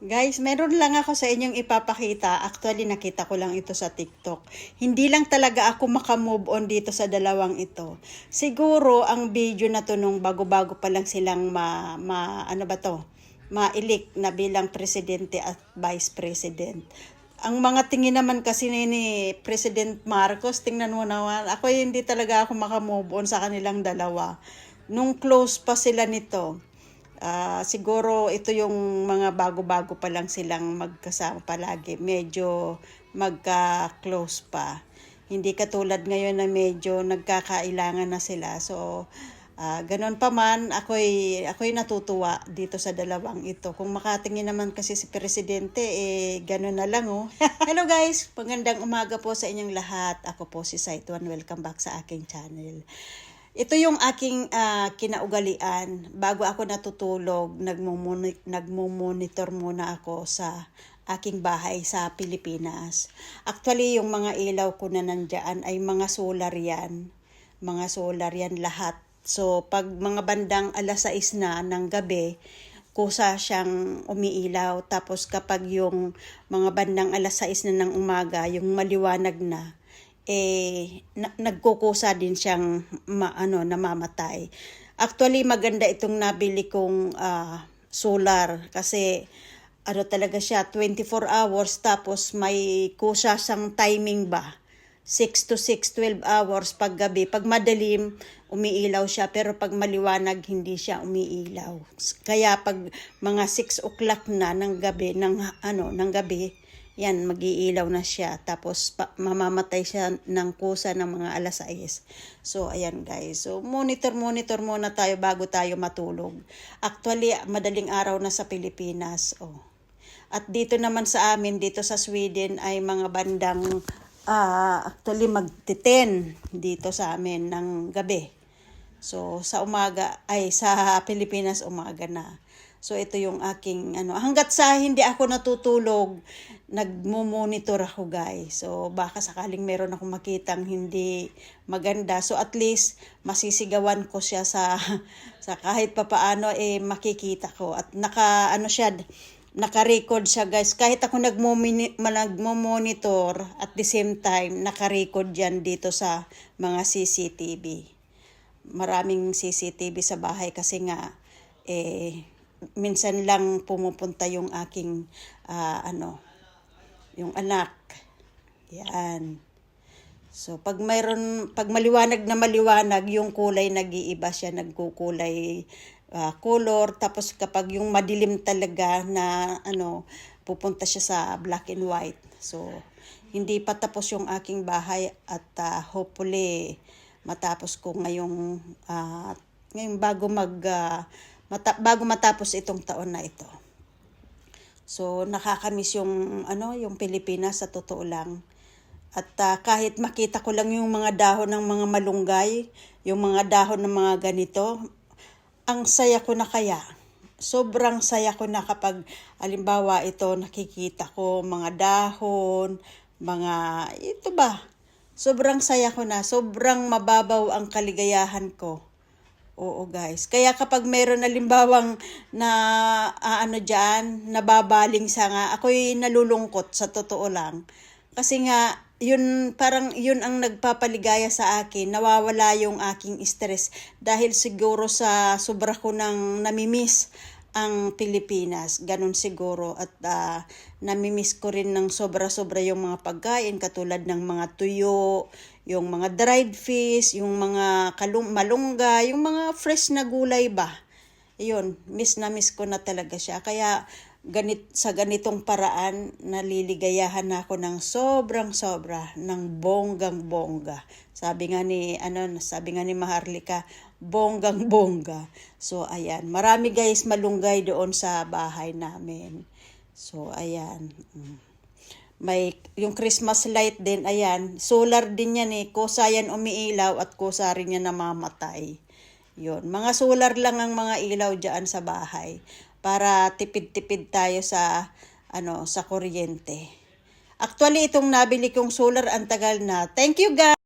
Guys, meron lang ako sa inyong ipapakita. Actually, nakita ko lang ito sa TikTok. Hindi lang talaga ako makamove on dito sa dalawang ito. Siguro, ang video na to nung bago-bago pa lang silang ma, ma ano ba to? Ma-elect na bilang presidente at vice president. Ang mga tingin naman kasi ni, ni President Marcos, tingnan mo naman, ako hindi talaga ako makamove on sa kanilang dalawa. Nung close pa sila nito, Ah, siguro ito yung mga bago-bago pa lang silang magkasama palagi. Medyo magka-close pa. Hindi katulad ngayon na medyo nagkakailangan na sila. So, ah, ganun pa man, ako'y, ako'y natutuwa dito sa dalawang ito. Kung makatingin naman kasi si Presidente, eh, ganun na lang oh. Hello guys, magandang umaga po sa inyong lahat. Ako po si Saituan. Welcome back sa aking channel. Ito yung aking ah, kinaugalian. Bago ako natutulog, nagmumuni- nagmumonitor muna ako sa aking bahay sa Pilipinas. Actually, yung mga ilaw ko na nandyan ay mga solar yan. Mga solar yan lahat. So, pag mga bandang alas 6 na ng gabi, kusa siyang umiilaw. Tapos kapag yung mga bandang alas 6 na ng umaga, yung maliwanag na, eh na- nagkukusa din siyang ma, ano namamatay. Actually maganda itong nabili kong ah, solar kasi ano talaga siya 24 hours tapos may kusa siyang timing ba. 6 to 6, 12 hours pag gabi. Pag madilim, umiilaw siya. Pero pag maliwanag, hindi siya umiilaw. Kaya pag mga 6 o'clock na ng gabi, ng, ano, ng gabi, yan, mag-iilaw na siya. Tapos pa, mamamatay siya ng kusa ng mga alas 6. So, ayan guys. So, monitor, monitor muna tayo bago tayo matulog. Actually, madaling araw na sa Pilipinas. Oh. At dito naman sa amin, dito sa Sweden, ay mga bandang ah actually magti-10 dito sa amin ng gabi. So sa umaga ay sa Pilipinas umaga na. So ito yung aking ano hangga't sa hindi ako natutulog nagmo-monitor ako guys. So baka sakaling meron akong makitang hindi maganda. So at least masisigawan ko siya sa sa kahit papaano eh makikita ko at naka ano siya naka-record siya guys. Kahit ako nagmo-monitor at the same time naka-record yan dito sa mga CCTV. Maraming CCTV sa bahay kasi nga eh minsan lang pumupunta yung aking ah, ano yung anak. Yan. So pag mayroon pag maliwanag na maliwanag yung kulay nag-iiba siya nagkukulay ah, color tapos kapag yung madilim talaga na ano pupunta siya sa black and white. So hindi pa tapos yung aking bahay at ah, hopefully matapos ko ngayong ah, ngayong bago mag ah, mata- bago matapos itong taon na ito. So nakakamiss yung ano yung Pilipinas sa totoo lang. At ah, kahit makita ko lang yung mga dahon ng mga malunggay, yung mga dahon ng mga ganito, ang saya ko na kaya. Sobrang saya ko na kapag alimbawa ito nakikita ko mga dahon, mga ito ba? Sobrang saya ko na, sobrang mababaw ang kaligayahan ko. Oo guys. Kaya kapag meron alimbawang na ah, ano diyan, nababaling sa nga, ako'y nalulungkot sa totoo lang. Kasi nga yun parang yun ang nagpapaligaya sa akin. Nawawala yung aking stress dahil siguro sa sobra ko nang namimiss ang Pilipinas. Ganun siguro. At ah, namimiss ko rin ng sobra-sobra yung mga pagkain katulad ng mga tuyo, yung mga dried fish, yung mga kalum malungga, yung mga fresh na gulay ba. Yun, miss na miss ko na talaga siya. Kaya ganit sa ganitong paraan naliligayahan na ako ng sobrang sobra ng bonggang bongga. Sabi nga ni ano sabi nga ni Maharlika, bonggang bongga. So ayan, marami guys malunggay doon sa bahay namin. So ayan. Mm. May yung Christmas light din, ayan. Solar din yan eh. Kusa yan umiilaw at kusa rin yan namamatay. Yun. Mga solar lang ang mga ilaw dyan sa bahay para tipid-tipid tayo sa ano sa kuryente. Actually, itong nabili kong solar ang tagal na. Thank you guys!